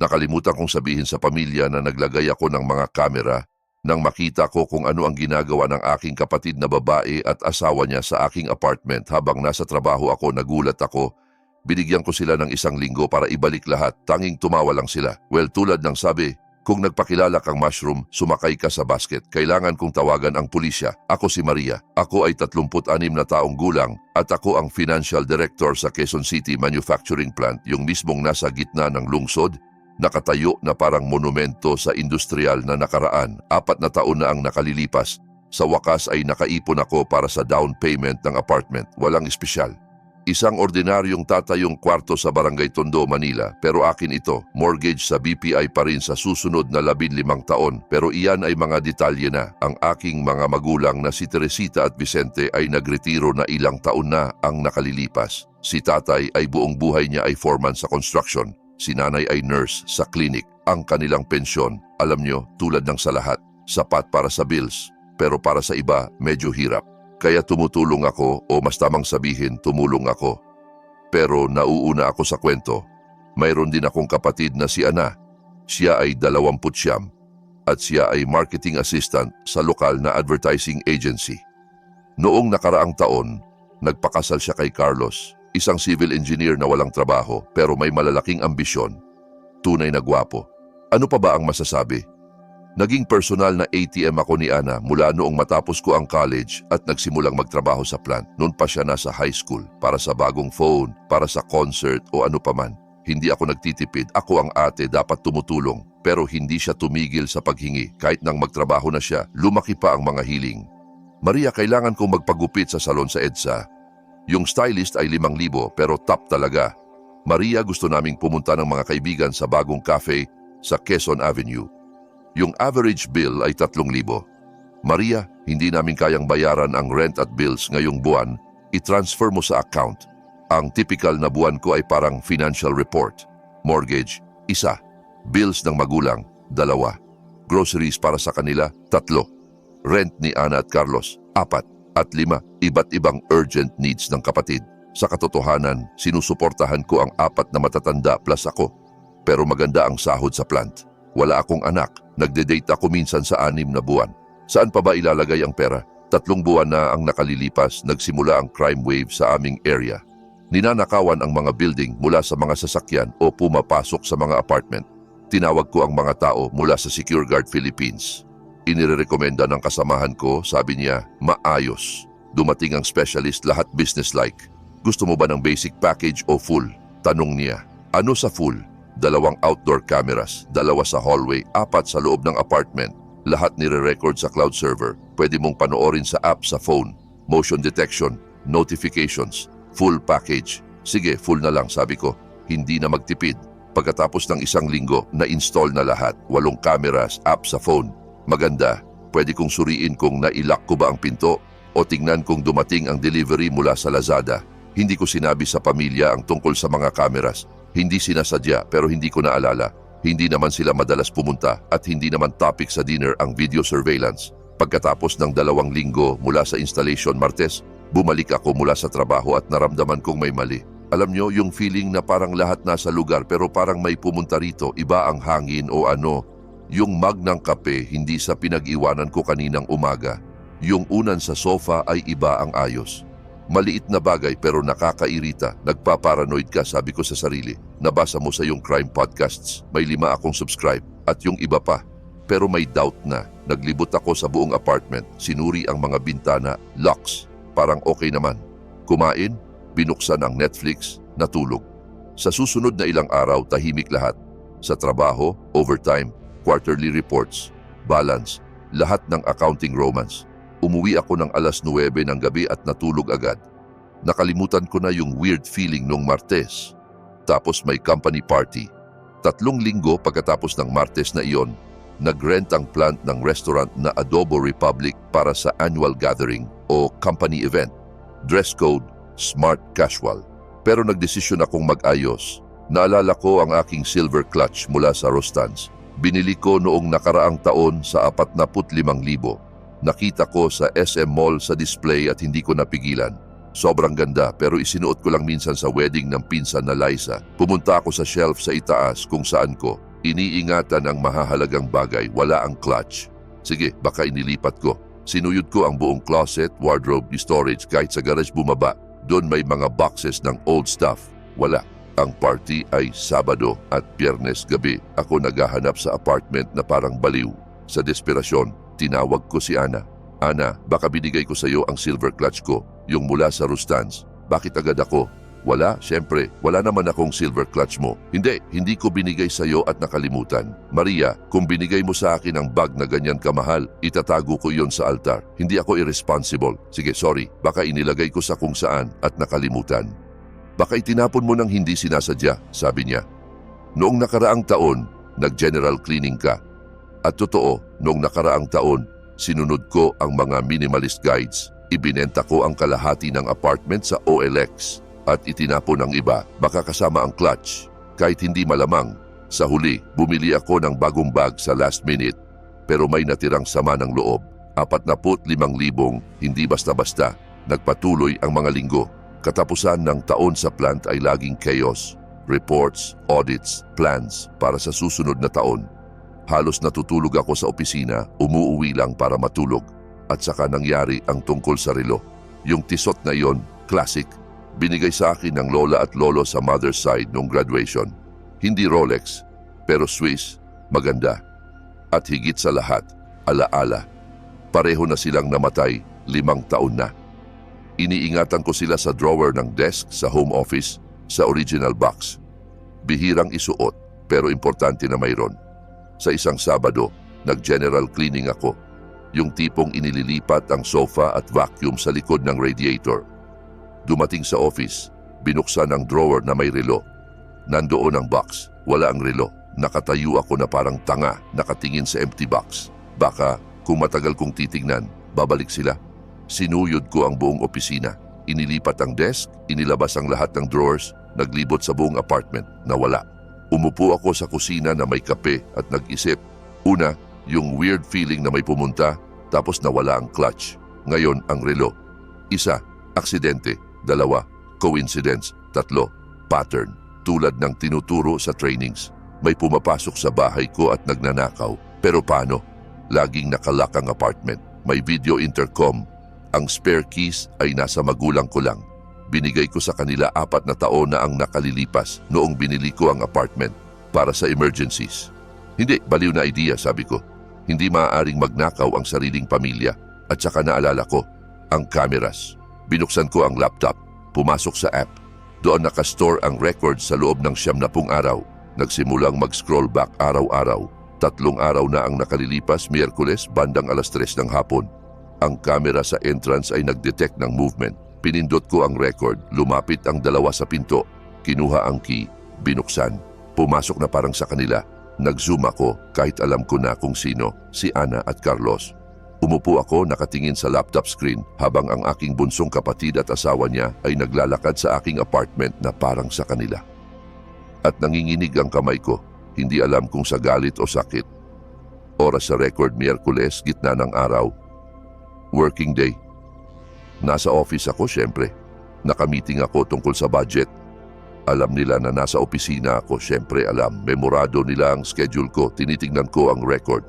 Nakalimutan kong sabihin sa pamilya na naglagay ako ng mga kamera nang makita ko kung ano ang ginagawa ng aking kapatid na babae at asawa niya sa aking apartment habang nasa trabaho ako nagulat ako. Binigyan ko sila ng isang linggo para ibalik lahat, tanging tumawa lang sila. Well, tulad ng sabi, kung nagpakilala kang mushroom, sumakay ka sa basket. Kailangan kong tawagan ang pulisya. Ako si Maria. Ako ay 36 na taong gulang at ako ang financial director sa Quezon City Manufacturing Plant, yung mismong nasa gitna ng lungsod nakatayo na parang monumento sa industrial na nakaraan. Apat na taon na ang nakalilipas. Sa wakas ay nakaipon ako para sa down payment ng apartment. Walang espesyal. Isang ordinaryong tatayong kwarto sa Barangay Tondo, Manila. Pero akin ito, mortgage sa BPI pa rin sa susunod na labin limang taon. Pero iyan ay mga detalye na. Ang aking mga magulang na si Teresita at Vicente ay nagretiro na ilang taon na ang nakalilipas. Si tatay ay buong buhay niya ay foreman sa construction. Si nanay ay nurse sa clinic. Ang kanilang pensyon, alam nyo, tulad ng sa lahat, sapat para sa bills, pero para sa iba, medyo hirap. Kaya tumutulong ako o mas tamang sabihin, tumulong ako. Pero nauuna ako sa kwento. Mayroon din akong kapatid na si Ana. Siya ay 20 siyam at siya ay marketing assistant sa lokal na advertising agency. Noong nakaraang taon, nagpakasal siya kay Carlos Isang civil engineer na walang trabaho pero may malalaking ambisyon. Tunay na gwapo. Ano pa ba ang masasabi? Naging personal na ATM ako ni Ana mula noong matapos ko ang college at nagsimulang magtrabaho sa plant. Noon pa siya nasa high school para sa bagong phone, para sa concert o ano paman. Hindi ako nagtitipid, ako ang ate dapat tumutulong. Pero hindi siya tumigil sa paghingi. Kahit nang magtrabaho na siya, lumaki pa ang mga hiling. Maria, kailangan kong magpagupit sa salon sa EDSA yung stylist ay 5,000 pero top talaga. Maria gusto naming pumunta ng mga kaibigan sa bagong cafe sa Quezon Avenue. Yung average bill ay 3,000. Maria, hindi namin kayang bayaran ang rent at bills ngayong buwan, i-transfer mo sa account. Ang typical na buwan ko ay parang financial report. Mortgage, isa. Bills ng magulang, dalawa. Groceries para sa kanila, tatlo. Rent ni Ana at Carlos, apat. At lima, iba't ibang urgent needs ng kapatid. Sa katotohanan, sinusuportahan ko ang apat na matatanda plus ako. Pero maganda ang sahod sa plant. Wala akong anak. Nagde-date ako minsan sa anim na buwan. Saan pa ba ilalagay ang pera? Tatlong buwan na ang nakalilipas, nagsimula ang crime wave sa aming area. Ninanakawan ang mga building mula sa mga sasakyan o pumapasok sa mga apartment. Tinawag ko ang mga tao mula sa Secure Guard Philippines Inirekomenda ng kasamahan ko, sabi niya, maayos. Dumating ang specialist lahat business-like. Gusto mo ba ng basic package o full? Tanong niya. Ano sa full? Dalawang outdoor cameras, dalawa sa hallway, apat sa loob ng apartment. Lahat nire-record sa cloud server. Pwede mong panoorin sa app sa phone. Motion detection, notifications, full package. Sige, full na lang, sabi ko. Hindi na magtipid. Pagkatapos ng isang linggo, na-install na lahat. Walong cameras, app sa phone, Maganda, pwede kong suriin kung nailak ko ba ang pinto o tingnan kung dumating ang delivery mula sa Lazada. Hindi ko sinabi sa pamilya ang tungkol sa mga kameras. Hindi sinasadya pero hindi ko naalala. Hindi naman sila madalas pumunta at hindi naman topic sa dinner ang video surveillance. Pagkatapos ng dalawang linggo mula sa installation Martes, bumalik ako mula sa trabaho at naramdaman kong may mali. Alam nyo, yung feeling na parang lahat nasa lugar pero parang may pumunta rito, iba ang hangin o ano, yung mug ng kape hindi sa pinag-iwanan ko kaninang umaga. Yung unan sa sofa ay iba ang ayos. Maliit na bagay pero nakakairita. Nagpaparanoid ka, sabi ko sa sarili. Nabasa mo sa yung crime podcasts. May lima akong subscribe at yung iba pa. Pero may doubt na. Naglibot ako sa buong apartment. Sinuri ang mga bintana. Locks. Parang okay naman. Kumain, binuksan ang Netflix, natulog. Sa susunod na ilang araw, tahimik lahat. Sa trabaho, overtime, quarterly reports, balance, lahat ng accounting romance. Umuwi ako ng alas 9 ng gabi at natulog agad. Nakalimutan ko na yung weird feeling nung Martes. Tapos may company party. Tatlong linggo pagkatapos ng Martes na iyon, nagrent ang plant ng restaurant na Adobo Republic para sa annual gathering o company event. Dress code, smart casual. Pero nagdesisyon akong mag-ayos. Naalala ko ang aking silver clutch mula sa Rostans Binili ko noong nakaraang taon sa 45,000. Nakita ko sa SM Mall sa display at hindi ko napigilan. Sobrang ganda pero isinuot ko lang minsan sa wedding ng pinsan na Liza. Pumunta ako sa shelf sa itaas kung saan ko Iniingatan ang mahahalagang bagay, wala ang clutch. Sige, baka inilipat ko. Sinuyod ko ang buong closet, wardrobe, storage kahit sa garage bumaba. Doon may mga boxes ng old stuff. Wala. Ang party ay Sabado at Biyernes gabi. Ako naghahanap sa apartment na parang baliw. Sa desperasyon, tinawag ko si Ana. Ana, baka binigay ko sa iyo ang silver clutch ko, yung mula sa Rustans. Bakit agad ako? Wala, syempre, wala naman akong silver clutch mo. Hindi, hindi ko binigay sa iyo at nakalimutan. Maria, kung binigay mo sa akin ang bag na ganyan kamahal, itatago ko yon sa altar. Hindi ako irresponsible. Sige, sorry, baka inilagay ko sa kung saan at nakalimutan. Baka itinapon mo ng hindi sinasadya, sabi niya. Noong nakaraang taon, nag-general cleaning ka. At totoo, noong nakaraang taon, sinunod ko ang mga minimalist guides. Ibinenta ko ang kalahati ng apartment sa OLX at itinapon ang iba, baka kasama ang clutch. Kahit hindi malamang, sa huli, bumili ako ng bagong bag sa last minute. Pero may natirang sama ng loob. 45,000, hindi basta-basta. Nagpatuloy ang mga linggo. Katapusan ng taon sa plant ay laging chaos. Reports, audits, plans para sa susunod na taon. Halos natutulog ako sa opisina, umuuwi lang para matulog. At saka nangyari ang tungkol sa relo. Yung tisot na yon, classic, binigay sa akin ng lola at lolo sa mother's side nung graduation. Hindi Rolex, pero Swiss, maganda. At higit sa lahat, alaala. Pareho na silang namatay, limang taon na. Iniingatan ko sila sa drawer ng desk sa home office sa original box. Bihirang isuot, pero importante na mayroon. Sa isang Sabado, nag-general cleaning ako. Yung tipong inililipat ang sofa at vacuum sa likod ng radiator. Dumating sa office, binuksan ang drawer na may relo. Nandoon ang box, wala ang relo. Nakatayo ako na parang tanga, nakatingin sa empty box. Baka, kung matagal kong titignan, babalik sila. Sinuyod ko ang buong opisina. Inilipat ang desk, inilabas ang lahat ng drawers, naglibot sa buong apartment, nawala. Umupo ako sa kusina na may kape at nag-isip. Una, yung weird feeling na may pumunta, tapos nawala ang clutch. Ngayon, ang relo. Isa, aksidente. Dalawa, coincidence. Tatlo, pattern. Tulad ng tinuturo sa trainings. May pumapasok sa bahay ko at nagnanakaw. Pero paano? Laging nakalak ang apartment. May video intercom. Ang spare keys ay nasa magulang ko lang. Binigay ko sa kanila apat na taon na ang nakalilipas noong binili ko ang apartment para sa emergencies. Hindi, baliw na idea, sabi ko. Hindi maaaring magnakaw ang sariling pamilya. At saka naalala ko, ang cameras. Binuksan ko ang laptop, pumasok sa app. Doon nakastore ang record sa loob ng siyam na pung araw. Nagsimulang mag-scroll back araw-araw. Tatlong araw na ang nakalilipas, Miyerkules, bandang alas tres ng hapon. Ang kamera sa entrance ay nag-detect ng movement. Pinindot ko ang record, lumapit ang dalawa sa pinto. Kinuha ang key, binuksan. Pumasok na parang sa kanila. Nag-zoom ako kahit alam ko na kung sino, si Ana at Carlos. Umupo ako nakatingin sa laptop screen habang ang aking bunsong kapatid at asawa niya ay naglalakad sa aking apartment na parang sa kanila. At nanginginig ang kamay ko, hindi alam kung sa galit o sakit. Oras sa record Miyerkules, gitna ng araw. Working day. Nasa office ako syempre. Nakamiting ako tungkol sa budget. Alam nila na nasa opisina ako, syempre alam. Memorado nila ang schedule ko, tinitingnan ko ang record.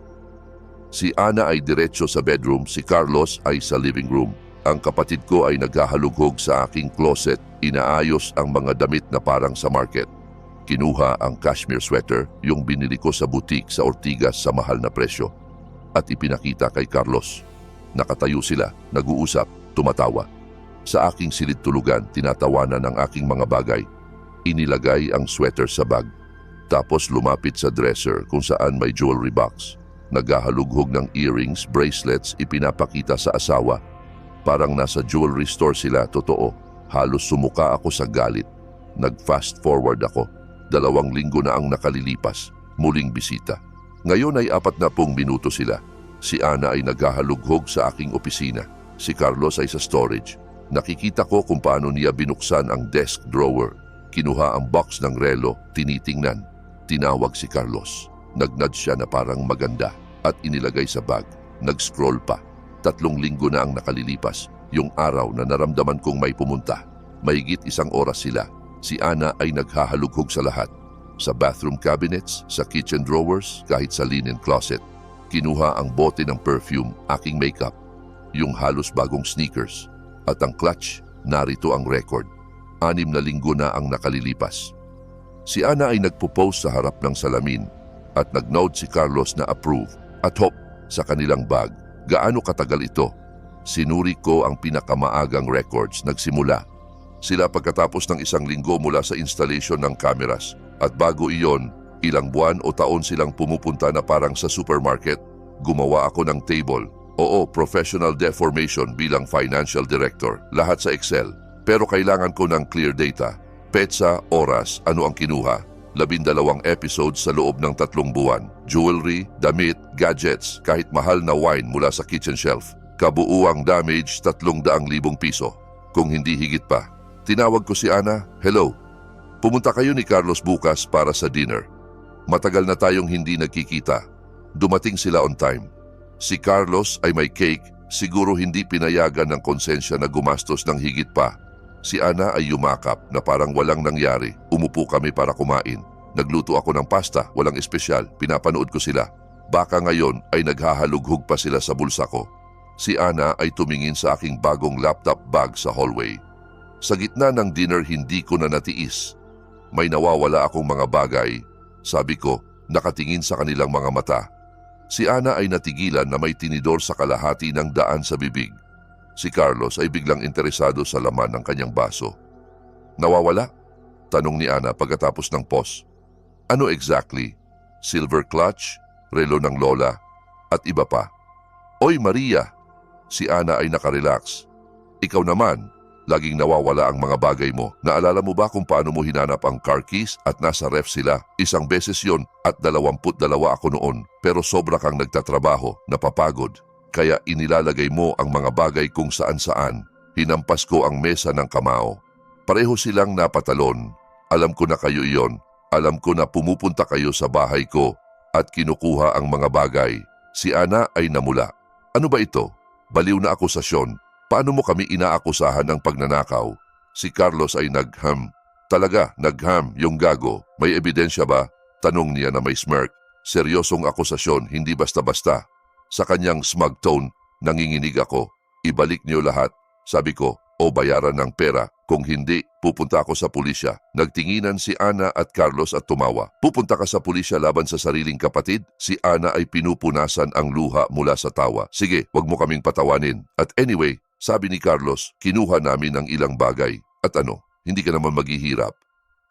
Si Ana ay diretso sa bedroom, si Carlos ay sa living room. Ang kapatid ko ay naghahalughog sa aking closet, inaayos ang mga damit na parang sa market. Kinuha ang cashmere sweater, yung binili ko sa butik sa Ortigas sa mahal na presyo. At ipinakita kay Carlos. Nakatayo sila, nag-uusap, tumatawa. Sa aking silid tulugan, tinatawanan ang aking mga bagay. Inilagay ang sweater sa bag. Tapos lumapit sa dresser kung saan may jewelry box. Naghahalughog ng earrings, bracelets, ipinapakita sa asawa. Parang nasa jewelry store sila, totoo. Halos sumuka ako sa galit. Nag-fast forward ako. Dalawang linggo na ang nakalilipas. Muling bisita. Ngayon ay apat na pong minuto sila. Si Ana ay naghahalughog sa aking opisina. Si Carlos ay sa storage. Nakikita ko kung paano niya binuksan ang desk drawer. Kinuha ang box ng relo, tinitingnan. Tinawag si Carlos. Nagnad siya na parang maganda at inilagay sa bag. Nag-scroll pa. Tatlong linggo na ang nakalilipas. Yung araw na naramdaman kong may pumunta. Mahigit isang oras sila. Si Ana ay naghahalughog sa lahat. Sa bathroom cabinets, sa kitchen drawers, kahit sa linen closet. Kinuha ang bote ng perfume, aking makeup, yung halos bagong sneakers. At ang clutch, narito ang record. Anim na linggo na ang nakalilipas. Si Ana ay nagpo-post sa harap ng salamin at nag-note si Carlos na approve at hop sa kanilang bag. Gaano katagal ito? Sinuri ko ang pinakamaagang records nagsimula. Sila pagkatapos ng isang linggo mula sa installation ng cameras. At bago iyon, ilang buwan o taon silang pumupunta na parang sa supermarket. Gumawa ako ng table. Oo, professional deformation bilang financial director. Lahat sa Excel. Pero kailangan ko ng clear data. Petsa, oras, ano ang kinuha. Labindalawang episodes sa loob ng tatlong buwan. Jewelry, damit, gadgets, kahit mahal na wine mula sa kitchen shelf. Kabuuang damage, tatlong daang libong piso. Kung hindi higit pa. Tinawag ko si Ana, hello. Pumunta kayo ni Carlos bukas para sa dinner. Matagal na tayong hindi nagkikita. Dumating sila on time. Si Carlos ay may cake, siguro hindi pinayagan ng konsensya na gumastos ng higit pa. Si Ana ay yumakap na parang walang nangyari. Umupo kami para kumain. Nagluto ako ng pasta, walang espesyal, pinapanood ko sila. Baka ngayon ay naghahalughug pa sila sa bulsa ko. Si Ana ay tumingin sa aking bagong laptop bag sa hallway. Sa gitna ng dinner hindi ko na natiis. May nawawala akong mga bagay. Sabi ko, nakatingin sa kanilang mga mata. Si Ana ay natigilan na may tinidor sa kalahati ng daan sa bibig. Si Carlos ay biglang interesado sa laman ng kanyang baso. Nawawala? Tanong ni Ana pagkatapos ng pos. Ano exactly? Silver clutch, relo ng lola, at iba pa. Oy Maria! Si Ana ay nakarelax. Ikaw naman, laging nawawala ang mga bagay mo. Naalala mo ba kung paano mo hinanap ang car keys at nasa ref sila? Isang beses yon at dalawamput dalawa ako noon. Pero sobra kang nagtatrabaho, napapagod. Kaya inilalagay mo ang mga bagay kung saan saan. Hinampas ko ang mesa ng kamao. Pareho silang napatalon. Alam ko na kayo iyon. Alam ko na pumupunta kayo sa bahay ko at kinukuha ang mga bagay. Si Ana ay namula. Ano ba ito? Baliw na akusasyon. Paano mo kami inaakusahan ng pagnanakaw? Si Carlos ay nagham. Talaga, nagham, yung gago. May ebidensya ba? Tanong niya na may smirk. Seryosong akusasyon, hindi basta-basta. Sa kanyang smug tone, nanginginig ako. Ibalik niyo lahat. Sabi ko, o bayaran ng pera. Kung hindi, pupunta ako sa pulisya. Nagtinginan si Ana at Carlos at tumawa. Pupunta ka sa pulisya laban sa sariling kapatid? Si Ana ay pinupunasan ang luha mula sa tawa. Sige, wag mo kaming patawanin. At anyway, sabi ni Carlos, kinuha namin ang ilang bagay. At ano, hindi ka naman maghihirap.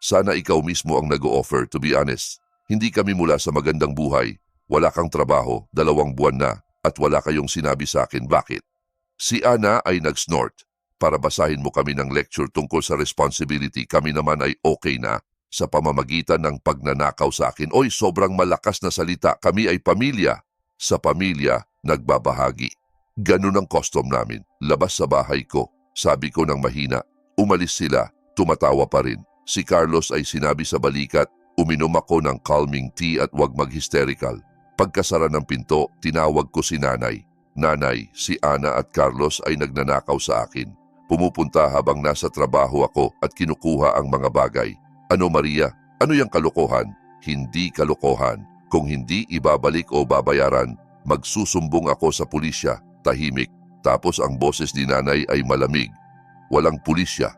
Sana ikaw mismo ang nag-o-offer, to be honest. Hindi kami mula sa magandang buhay. Wala kang trabaho, dalawang buwan na, at wala kayong sinabi sa akin bakit. Si Ana ay nag-snort. Para basahin mo kami ng lecture tungkol sa responsibility, kami naman ay okay na sa pamamagitan ng pagnanakaw sa akin. Oy, sobrang malakas na salita. Kami ay pamilya. Sa pamilya, nagbabahagi. Ganun ang custom namin. Labas sa bahay ko. Sabi ko ng mahina. Umalis sila. Tumatawa pa rin. Si Carlos ay sinabi sa balikat, uminom ako ng calming tea at wag mag-hysterical. Pagkasara ng pinto, tinawag ko si nanay. Nanay, si Ana at Carlos ay nagnanakaw sa akin. Pumupunta habang nasa trabaho ako at kinukuha ang mga bagay. Ano Maria? Ano yung kalokohan? Hindi kalokohan. Kung hindi ibabalik o babayaran, magsusumbong ako sa pulisya. Tahimik. Tapos ang boses ni nanay ay malamig. Walang pulisya.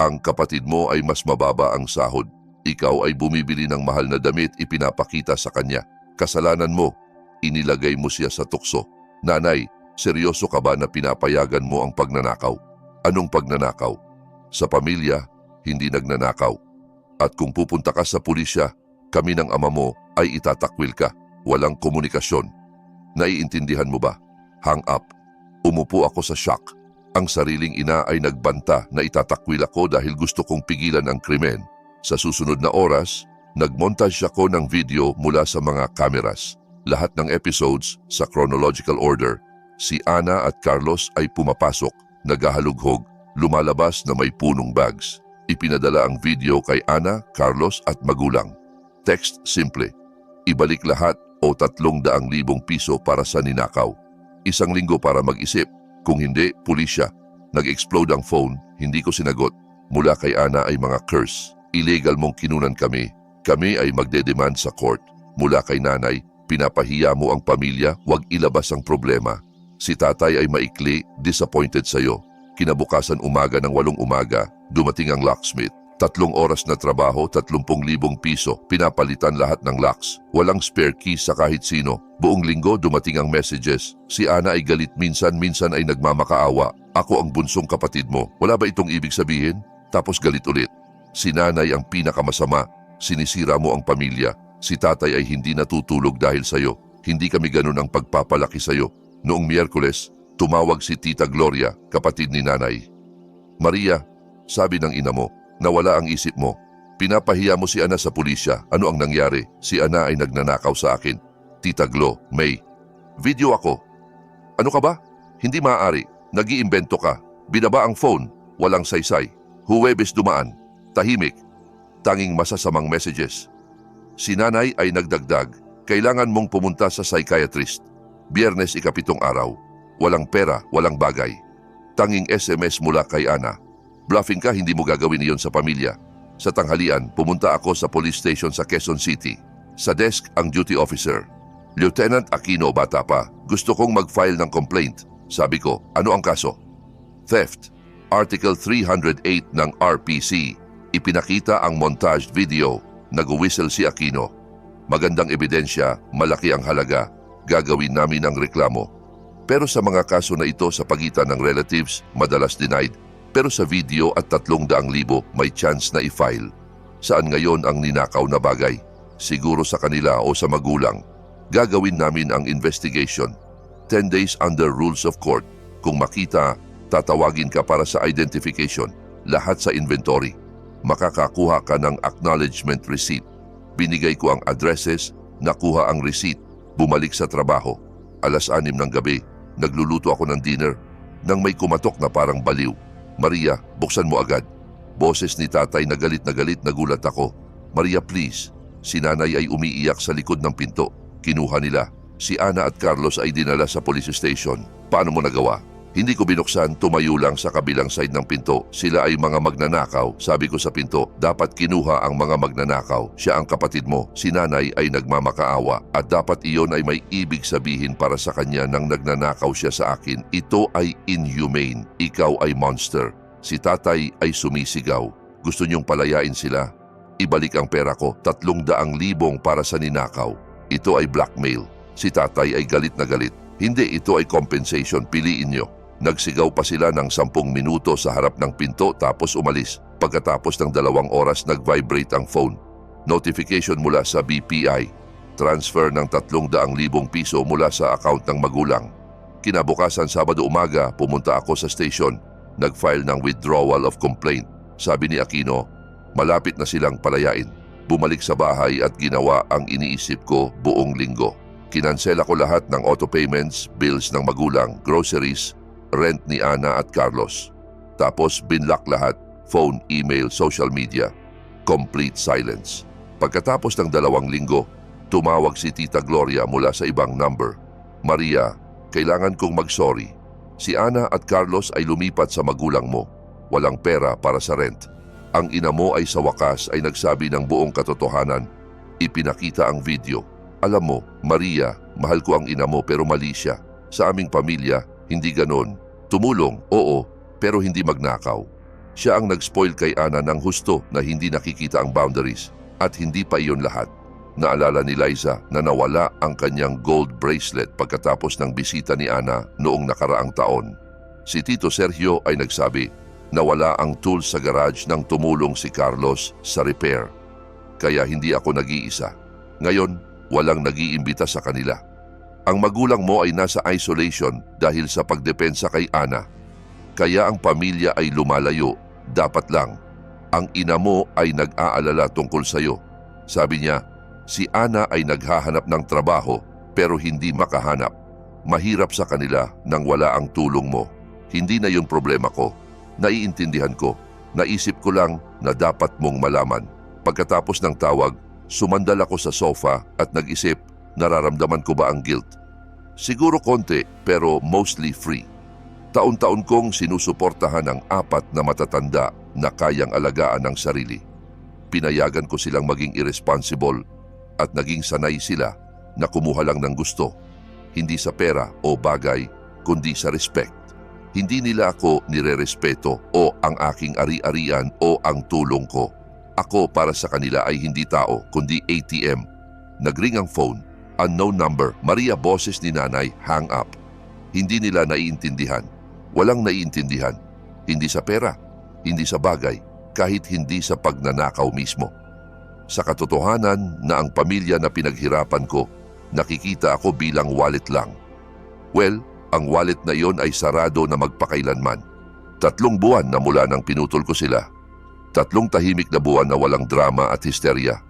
Ang kapatid mo ay mas mababa ang sahod. Ikaw ay bumibili ng mahal na damit ipinapakita sa kanya. Kasalanan mo. Inilagay mo siya sa tukso. Nanay, seryoso ka ba na pinapayagan mo ang pagnanakaw? Anong pagnanakaw? Sa pamilya, hindi nagnanakaw. At kung pupunta ka sa pulisya, kami ng ama mo ay itatakwil ka. Walang komunikasyon. Naiintindihan mo ba? Hang up. Umupo ako sa shock. Ang sariling ina ay nagbanta na itatakwil ako dahil gusto kong pigilan ang krimen. Sa susunod na oras, nagmontage ako ng video mula sa mga kameras. Lahat ng episodes sa chronological order. Si Ana at Carlos ay pumapasok, nagahalughog, lumalabas na may punong bags. Ipinadala ang video kay Ana, Carlos at magulang. Text simple. Ibalik lahat o tatlong daang libong piso para sa ninakaw. Isang linggo para mag-isip. Kung hindi, pulisya. Nag-explode ang phone, hindi ko sinagot. Mula kay Ana ay mga curse. Illegal mong kinunan kami. Kami ay magdedemand sa court. Mula kay nanay, pinapahiya mo ang pamilya, huwag ilabas ang problema. Si tatay ay maikli, disappointed sa'yo. Kinabukasan umaga ng walong umaga, dumating ang locksmith. Tatlong oras na trabaho, tatlumpong libong piso, pinapalitan lahat ng locks. Walang spare key sa kahit sino. Buong linggo dumating ang messages. Si Ana ay galit minsan, minsan ay nagmamakaawa. Ako ang bunsong kapatid mo. Wala ba itong ibig sabihin? Tapos galit ulit. Si nanay ang pinakamasama. Sinisira mo ang pamilya. Si tatay ay hindi natutulog dahil sa'yo. Hindi kami ganun ang pagpapalaki sa'yo. Noong Miyerkules, tumawag si Tita Gloria, kapatid ni nanay. Maria, sabi ng ina mo, nawala ang isip mo. Pinapahiya mo si Ana sa pulisya. Ano ang nangyari? Si Ana ay nagnanakaw sa akin. Tita Glo, May. Video ako. Ano ka ba? Hindi maaari. Nag-iimbento ka. Binaba ang phone. Walang saysay. Huwebes dumaan. Tahimik. Tanging masasamang messages. Si nanay ay nagdagdag. Kailangan mong pumunta sa psychiatrist. Biyernes ikapitong araw. Walang pera, walang bagay. Tanging SMS mula kay Ana. Bluffing ka, hindi mo gagawin iyon sa pamilya. Sa tanghalian, pumunta ako sa police station sa Quezon City. Sa desk, ang duty officer. Lieutenant Aquino, bata pa. Gusto kong mag-file ng complaint. Sabi ko, ano ang kaso? Theft. Article 308 ng RPC. Ipinakita ang montage video. Nag-whistle si Aquino. Magandang ebidensya, malaki ang halaga. Gagawin namin ang reklamo. Pero sa mga kaso na ito sa pagitan ng relatives, madalas denied. Pero sa video at tatlong daang libo, may chance na i-file. Saan ngayon ang ninakaw na bagay? Siguro sa kanila o sa magulang. Gagawin namin ang investigation. 10 days under rules of court. Kung makita, tatawagin ka para sa identification. Lahat sa inventory. Makakakuha ka ng acknowledgement receipt. Binigay ko ang addresses, nakuha ang receipt, bumalik sa trabaho. Alas anim ng gabi, nagluluto ako ng dinner. Nang may kumatok na parang baliw. Maria, buksan mo agad. Boses ni tatay na galit na galit nagulat ako. Maria, please. Si nanay ay umiiyak sa likod ng pinto. Kinuha nila. Si Ana at Carlos ay dinala sa police station. Paano mo nagawa? Hindi ko binuksan, tumayo lang sa kabilang side ng pinto. Sila ay mga magnanakaw. Sabi ko sa pinto, dapat kinuha ang mga magnanakaw. Siya ang kapatid mo. Si nanay ay nagmamakaawa. At dapat iyon ay may ibig sabihin para sa kanya nang nagnanakaw siya sa akin. Ito ay inhumane. Ikaw ay monster. Si tatay ay sumisigaw. Gusto niyong palayain sila. Ibalik ang pera ko, tatlong daang libong para sa ninakaw. Ito ay blackmail. Si tatay ay galit na galit. Hindi, ito ay compensation. Piliin niyo. Nagsigaw pa sila ng sampung minuto sa harap ng pinto tapos umalis. Pagkatapos ng dalawang oras, nag-vibrate ang phone. Notification mula sa BPI. Transfer ng tatlong daang libong piso mula sa account ng magulang. Kinabukasan Sabado umaga, pumunta ako sa station. Nag-file ng withdrawal of complaint. Sabi ni Aquino, malapit na silang palayain. Bumalik sa bahay at ginawa ang iniisip ko buong linggo. Kinansela ko lahat ng auto payments, bills ng magulang, groceries, rent ni Ana at Carlos. Tapos binlock lahat, phone, email, social media. Complete silence. Pagkatapos ng dalawang linggo, tumawag si Tita Gloria mula sa ibang number. Maria, kailangan kong mag-sorry. Si Ana at Carlos ay lumipat sa magulang mo. Walang pera para sa rent. Ang ina mo ay sa wakas ay nagsabi ng buong katotohanan. Ipinakita ang video. Alam mo, Maria, mahal ko ang ina mo pero mali siya. Sa aming pamilya, hindi ganon. Tumulong, oo, pero hindi magnakaw. Siya ang nag-spoil kay Ana ng husto na hindi nakikita ang boundaries. At hindi pa iyon lahat. Naalala ni Liza na nawala ang kanyang gold bracelet pagkatapos ng bisita ni Ana noong nakaraang taon. Si Tito Sergio ay nagsabi, nawala ang tools sa garage nang tumulong si Carlos sa repair. Kaya hindi ako nag-iisa. Ngayon, walang nag-iimbita sa kanila. Ang magulang mo ay nasa isolation dahil sa pagdepensa kay Ana. Kaya ang pamilya ay lumalayo, dapat lang. Ang ina mo ay nag-aalala tungkol sa'yo. Sabi niya, si Ana ay naghahanap ng trabaho pero hindi makahanap. Mahirap sa kanila nang wala ang tulong mo. Hindi na yun problema ko. Naiintindihan ko. Naisip ko lang na dapat mong malaman. Pagkatapos ng tawag, sumandal ako sa sofa at nag-isip, nararamdaman ko ba ang guilt? Siguro konti pero mostly free. Taon-taon kong sinusuportahan ang apat na matatanda na kayang alagaan ng sarili. Pinayagan ko silang maging irresponsible at naging sanay sila na kumuha lang ng gusto. Hindi sa pera o bagay, kundi sa respect. Hindi nila ako nirerespeto o ang aking ari-arian o ang tulong ko. Ako para sa kanila ay hindi tao kundi ATM. Nagring ang phone, unknown number, Maria boses ni nanay, hang up. Hindi nila naiintindihan. Walang naiintindihan. Hindi sa pera, hindi sa bagay, kahit hindi sa pagnanakaw mismo. Sa katotohanan na ang pamilya na pinaghirapan ko, nakikita ako bilang wallet lang. Well, ang wallet na iyon ay sarado na magpakailanman. Tatlong buwan na mula nang pinutol ko sila. Tatlong tahimik na buwan na walang drama at histerya.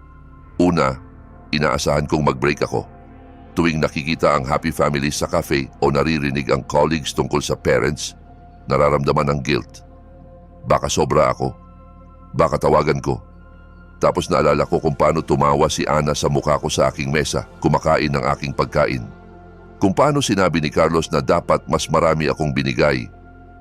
Una, inaasahan kong mag-break ako. Tuwing nakikita ang happy family sa cafe o naririnig ang colleagues tungkol sa parents, nararamdaman ng guilt. Baka sobra ako. Baka tawagan ko. Tapos naalala ko kung paano tumawa si Ana sa mukha ko sa aking mesa, kumakain ng aking pagkain. Kung paano sinabi ni Carlos na dapat mas marami akong binigay.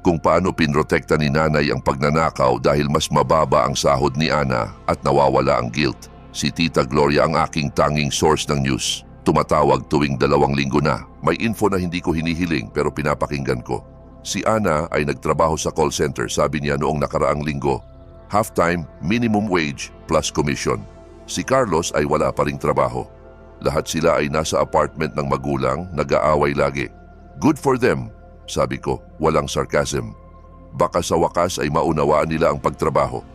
Kung paano pinrotekta ni nanay ang pagnanakaw dahil mas mababa ang sahod ni Ana at nawawala ang guilt. Si Tita Gloria ang aking tanging source ng news. Tumatawag tuwing dalawang linggo na. May info na hindi ko hinihiling pero pinapakinggan ko. Si Ana ay nagtrabaho sa call center sabi niya noong nakaraang linggo. Half-time, minimum wage plus commission. Si Carlos ay wala pa ring trabaho. Lahat sila ay nasa apartment ng magulang, nag-aaway lagi. Good for them, sabi ko, walang sarcasm. Baka sa wakas ay maunawaan nila ang pagtrabaho.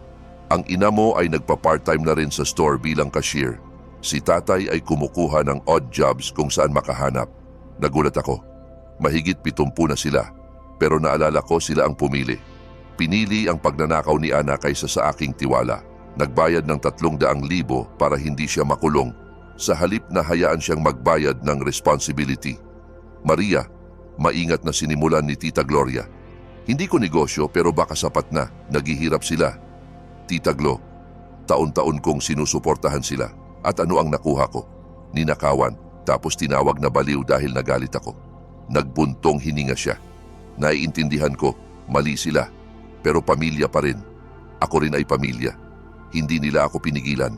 Ang ina mo ay nagpa-part-time na rin sa store bilang cashier. Si tatay ay kumukuha ng odd jobs kung saan makahanap. Nagulat ako. Mahigit pitumpu na sila. Pero naalala ko sila ang pumili. Pinili ang pagnanakaw ni Ana kaysa sa aking tiwala. Nagbayad ng tatlong daang libo para hindi siya makulong sa halip na hayaan siyang magbayad ng responsibility. Maria, maingat na sinimulan ni Tita Gloria. Hindi ko negosyo pero baka sapat na, naghihirap sila. Tita Glo, taon-taon kong sinusuportahan sila. At ano ang nakuha ko? Ninakawan, tapos tinawag na baliw dahil nagalit ako. Nagbuntong hininga siya. Naiintindihan ko, mali sila. Pero pamilya pa rin. Ako rin ay pamilya. Hindi nila ako pinigilan.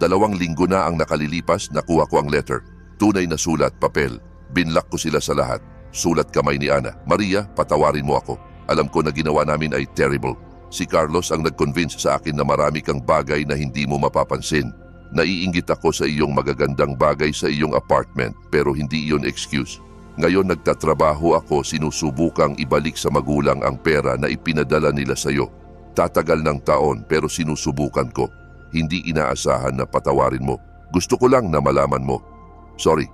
Dalawang linggo na ang nakalilipas, nakuha ko ang letter. Tunay na sulat, papel. Binlock ko sila sa lahat. Sulat kamay ni Ana. Maria, patawarin mo ako. Alam ko na ginawa namin ay terrible. Si Carlos ang nag-convince sa akin na marami kang bagay na hindi mo mapapansin. Naiinggit ako sa iyong magagandang bagay sa iyong apartment pero hindi iyon excuse. Ngayon nagtatrabaho ako sinusubukang ibalik sa magulang ang pera na ipinadala nila sa iyo. Tatagal ng taon pero sinusubukan ko. Hindi inaasahan na patawarin mo. Gusto ko lang na malaman mo. Sorry.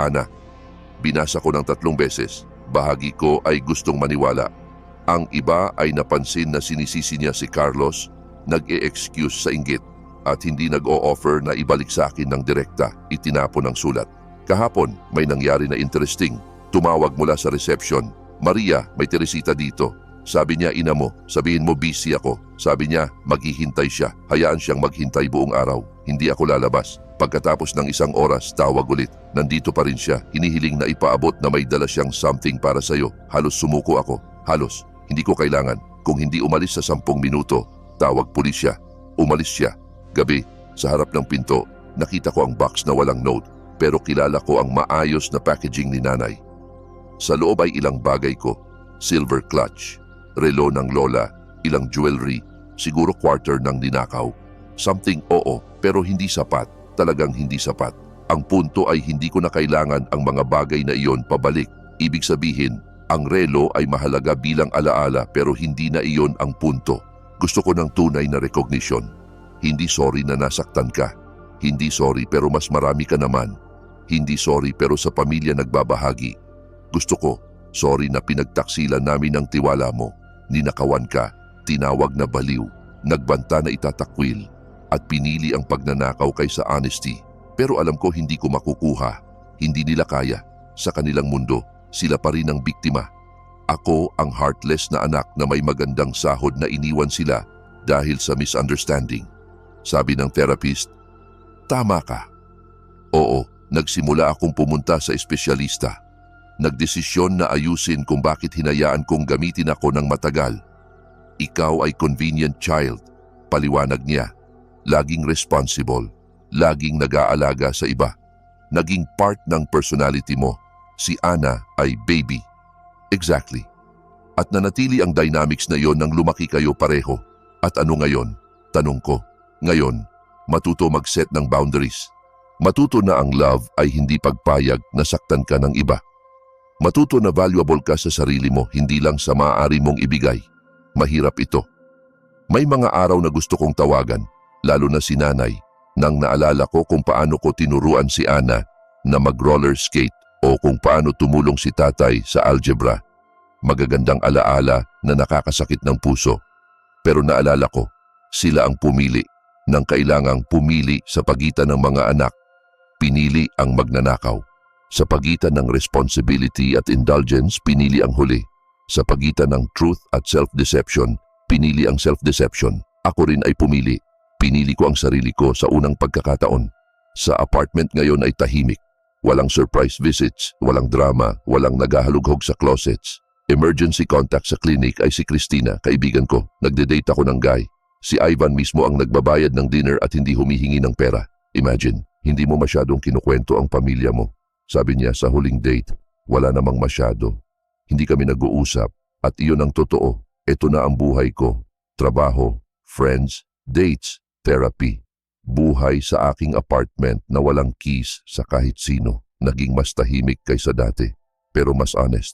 Ana, binasa ko ng tatlong beses. Bahagi ko ay gustong maniwala. Ang iba ay napansin na sinisisi niya si Carlos, nag-e-excuse sa inggit at hindi nag-o-offer na ibalik sa akin ng direkta, itinapon ang sulat. Kahapon, may nangyari na interesting. Tumawag mula sa reception. Maria, may Teresita dito. Sabi niya, ina mo, sabihin mo busy ako. Sabi niya, maghihintay siya. Hayaan siyang maghintay buong araw. Hindi ako lalabas. Pagkatapos ng isang oras, tawag ulit. Nandito pa rin siya. Hinihiling na ipaabot na may dala siyang something para sa'yo. Halos sumuko ako. Halos. Hindi ko kailangan. Kung hindi umalis sa sampung minuto, tawag pulis siya. Umalis siya. Gabi, sa harap ng pinto, nakita ko ang box na walang note pero kilala ko ang maayos na packaging ni nanay. Sa loob ay ilang bagay ko, silver clutch, relo ng lola, ilang jewelry, siguro quarter ng ninakaw. Something oo, pero hindi sapat, talagang hindi sapat. Ang punto ay hindi ko na kailangan ang mga bagay na iyon pabalik. Ibig sabihin, ang relo ay mahalaga bilang alaala pero hindi na iyon ang punto. Gusto ko ng tunay na recognition. Hindi sorry na nasaktan ka. Hindi sorry pero mas marami ka naman. Hindi sorry pero sa pamilya nagbabahagi. Gusto ko, sorry na pinagtaksilan namin ang tiwala mo. Ninakawan ka, tinawag na baliw, nagbanta na itatakwil, at pinili ang pagnanakaw kaysa honesty. Pero alam ko hindi ko makukuha. Hindi nila kaya. Sa kanilang mundo, sila pa rin ang biktima. Ako ang heartless na anak na may magandang sahod na iniwan sila dahil sa misunderstanding. Sabi ng therapist, Tama ka. Oo, nagsimula akong pumunta sa espesyalista. Nagdesisyon na ayusin kung bakit hinayaan kong gamitin ako ng matagal. Ikaw ay convenient child, paliwanag niya. laging responsible, laging nag-aalaga sa iba. Naging part ng personality mo. Si Ana ay baby. Exactly. At nanatili ang dynamics na yon nang lumaki kayo pareho. At ano ngayon? Tanong ko. Ngayon, matuto mag-set ng boundaries. Matuto na ang love ay hindi pagpayag na saktan ka ng iba. Matuto na valuable ka sa sarili mo, hindi lang sa maaari mong ibigay. Mahirap ito. May mga araw na gusto kong tawagan, lalo na si nanay, nang naalala ko kung paano ko tinuruan si Ana na mag-roller skate o kung paano tumulong si tatay sa algebra. Magagandang alaala na nakakasakit ng puso. Pero naalala ko, sila ang pumili ng kailangang pumili sa pagitan ng mga anak. Pinili ang magnanakaw. Sa pagitan ng responsibility at indulgence, pinili ang huli. Sa pagitan ng truth at self-deception, pinili ang self-deception. Ako rin ay pumili. Pinili ko ang sarili ko sa unang pagkakataon. Sa apartment ngayon ay tahimik. Walang surprise visits, walang drama, walang nagahalughog sa closets. Emergency contact sa clinic ay si Christina, kaibigan ko. Nagde-date ako ng guy. Si Ivan mismo ang nagbabayad ng dinner at hindi humihingi ng pera. Imagine, hindi mo masyadong kinukwento ang pamilya mo. Sabi niya sa huling date, wala namang masyado. Hindi kami nag-uusap at iyon ang totoo. Ito na ang buhay ko. Trabaho, friends, dates, therapy. Buhay sa aking apartment na walang keys sa kahit sino. Naging mas tahimik kaysa dati. Pero mas honest.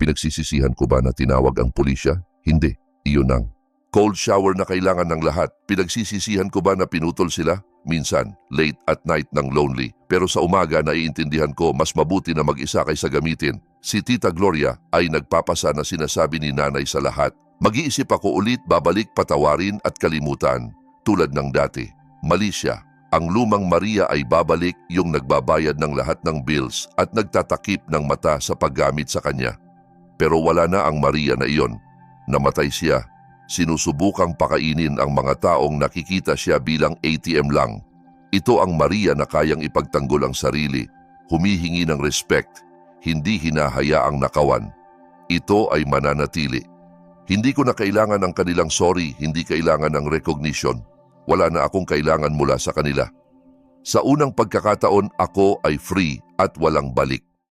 Pinagsisisihan ko ba na tinawag ang pulisya? Hindi. Iyon ang. Cold shower na kailangan ng lahat. Pinagsisisihan ko ba na pinutol sila? Minsan, late at night ng lonely. Pero sa umaga naiintindihan ko mas mabuti na mag-isa kaysa gamitin. Si Tita Gloria ay nagpapasa na sinasabi ni nanay sa lahat. Mag-iisip ako ulit babalik patawarin at kalimutan. Tulad ng dati. Mali. Ang lumang Maria ay babalik yung nagbabayad ng lahat ng bills at nagtatakip ng mata sa paggamit sa kanya. Pero wala na ang Maria na iyon. Namatay siya. Sinusubukang pakainin ang mga taong nakikita siya bilang ATM lang. Ito ang Maria na kayang ipagtanggol ang sarili, humihingi ng respect, hindi hinahayaang nakawan. Ito ay mananatili. Hindi ko na kailangan ng kanilang sorry, hindi kailangan ng recognition. Wala na akong kailangan mula sa kanila. Sa unang pagkakataon, ako ay free at walang balik.